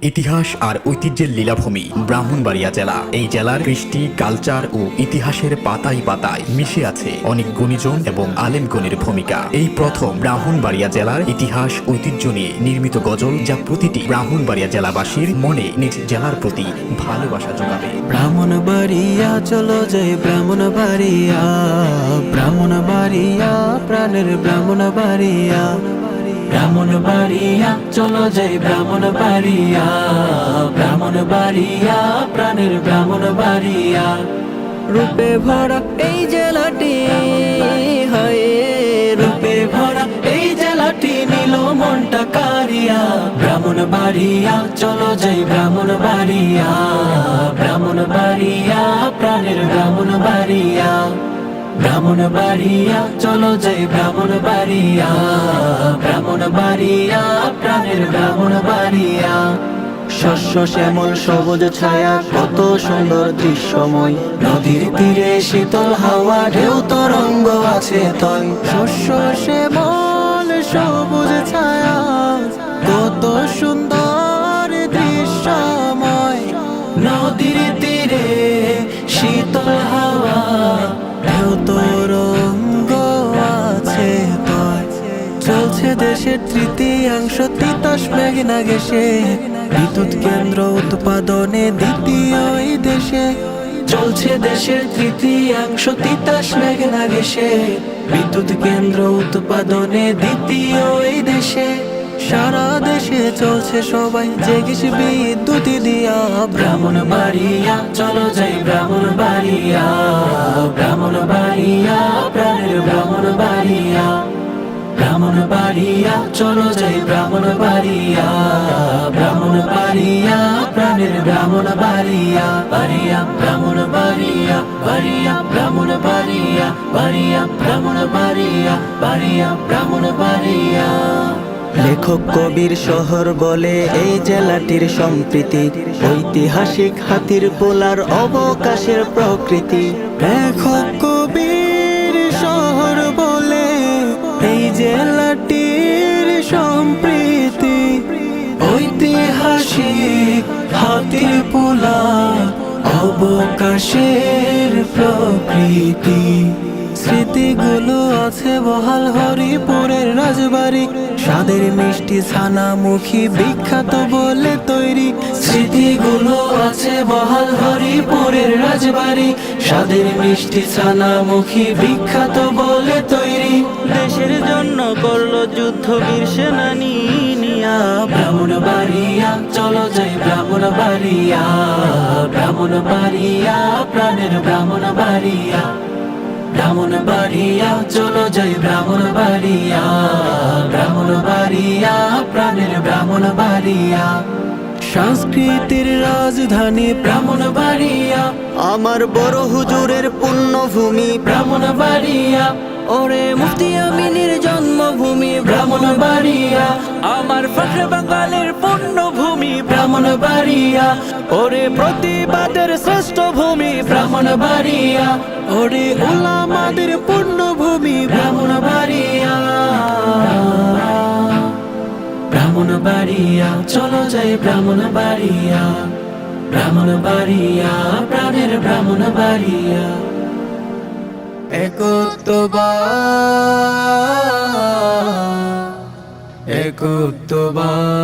ইতিহাস আর ঐতিহ্যের লীলাভূমি ব্রাহ্মণবাড়িয়া জেলা। এই জেলার কৃষ্টি, কালচার ও ইতিহাসের পাতায় পাতায় মিশে আছে অনেক গুণীজন এবং আলেমগণের ভূমিকা। এই প্রথম ব্রাহ্মণবাড়িয়া জেলার ইতিহাস, ঐতিহ্য নিয়ে নির্মিত গজল যা প্রতিটি ব্রাহ্মণবাড়িয়া জেলাবাসীর মনে নিজ জেলার প্রতি ভালোবাসা যোগাবে। ব্রাহ্মণ বাড়িয়া চলো যাই ব্রাহ্মণ বাড়িয়া ব্রাহ্মণ বাড়িয়া প্রাণের ব্রাহ্মণ বাড়িয়া ব্রাহ্মণ বাড়িয়া, চলো যাই ব্রাহ্মণ বাড়িয়া। ব্রাহ্মণ বাড়িয়া, প্রাণের ব্রাহ্মণ বাড়িয়া। রূপে ভরা এই জেলাটি হয়, রূপে ভরা এই জেলাটি নীল মনটা কারিয়া। ব্রাহ্মণ বাড়িয়া, চলো যাই ব্রাহ্মণ বাড়িয়া। ব্রাহ্মণ বাড়িয়া, প্রাণের ব্রাহ্মণ বাড়িয়া। ব্রাহ্মণ বাড়িয়া, চলো যাই ব্রাহ্মণ বাড়িয়া। ব্রাহ্মণ বাড়িয়া, প্রাণের ব্রাহ্মণ বাড়িয়া। শস্য, শ্যামল, সবুজ ছায়া, কত সুন্দর দৃশ্যময়। নদীর তীরে শীতল হাওয়া, ঢেউ তরঙ্গ আছে তয়। শস্য, শ্যামল, সবুজ ছায়া, কত সুন্দর দৃশ্যময়। নদীর চলছে দেশের তৃতীয়াংশ, তিতাস মেঘনা গেছে বিদ্যুৎ কেন্দ্র উৎপাদনে দ্বিতীয় দেশে। চলছে দেশের তৃতীয়াংশ, তিতাস মেঘনা গেছে বিদ্যুৎ কেন্দ্র উৎপাদনে দ্বিতীয় এই দেশে। সারা দেশে চলছে সবাই জেগেছে বিদ্যুৎ দিয়া। ব্রাহ্মণ বাড়িয়া চলো যাই ব্রাহ্মণ বাড়িয়া ব্রাহ্মণ বাড়িয়া প্রাণের ব্রাহ্মণ বাড়িয়া ব্রাহ্মণ বাড়িয়া চলো যাই ব্রাহ্মণ বাড়িয়া। ব্রাহ্মণ বাড়িয়া প্রাণের ব্রাহ্মণ বাড়িয়া। বাড়িয়া ব্রাহ্মণ বাড়িয়া বাড়িয়া ব্রাহ্মণ বাড়িয়া বাড়িয়া ব্রাহ্মণ বাড়িয়া বাড়িয়া ব্রাহ্মণ বাড়িয়া। লেখক কবির শহর বলে এই জেলাটির সম্প্রীতি। ঐতিহাসিক হাতির পোলার অবকাশের প্রকৃতি। লেখক কবির হাতির পোলা, অবকাশের প্রকৃতি। স্মৃতিগুলো আছে বহাল হরিপুরের রাজবাড়ি। স্বাদের মিষ্টি ছানামুখী বিখ্যাত বলে তৈরি। স্মৃতিগুলো আছে বহাল হরিপুরের রাজবাড়ি। স্বাদের মিষ্টি ছানামুখী বিখ্যাত বলে তৈরি। দেশের জন্য করল যুদ্ধ বীর সেনানি। ব্রাহ্মণ বাড়িয়া চলো যাই ব্রাহ্মণ বাড়িয়া ব্রাহ্মণ বাড়িয়া প্রাণের ব্রাহ্মণ বাড়িয়া ব্রাহ্মণ বাড়িয়া চলো যাই ব্রাহ্মণ বাড়িয়া ব্রাহ্মণ বাড়িয়া প্রাণের ব্রাহ্মণ বাড়িয়া সংস্কৃতির রাজধানী ব্রাহ্মণ বাড়িয়া আমার বড় হুজুরের পুণ্যভূমি ব্রাহ্মণ বাড়িয়া ওরে মুফতি আমিনের জন্মভূমি ব্রাহ্মণ বাড়িয়া আমার ফখরে বাঙালির পুণ্যভূমি ব্রাহ্মণ বাড়িয়া ওরে প্রতিবাদের শ্রেষ্ঠ ভূমি ব্রাহ্মণ বাড়িয়া ওরে উলামাদের পুণ্যভূমি ব্রাহ্মণ বাড়িয়া ব্রাহ্মণ বাড়িয়া চলো যাই ব্রাহ্মণ বাড়িয়া ব্রাহ্মণ বাড়িয়া প্রাণের ব্রাহ্মণ বাড়িয়া একত্ববাদ একত্ববাদ।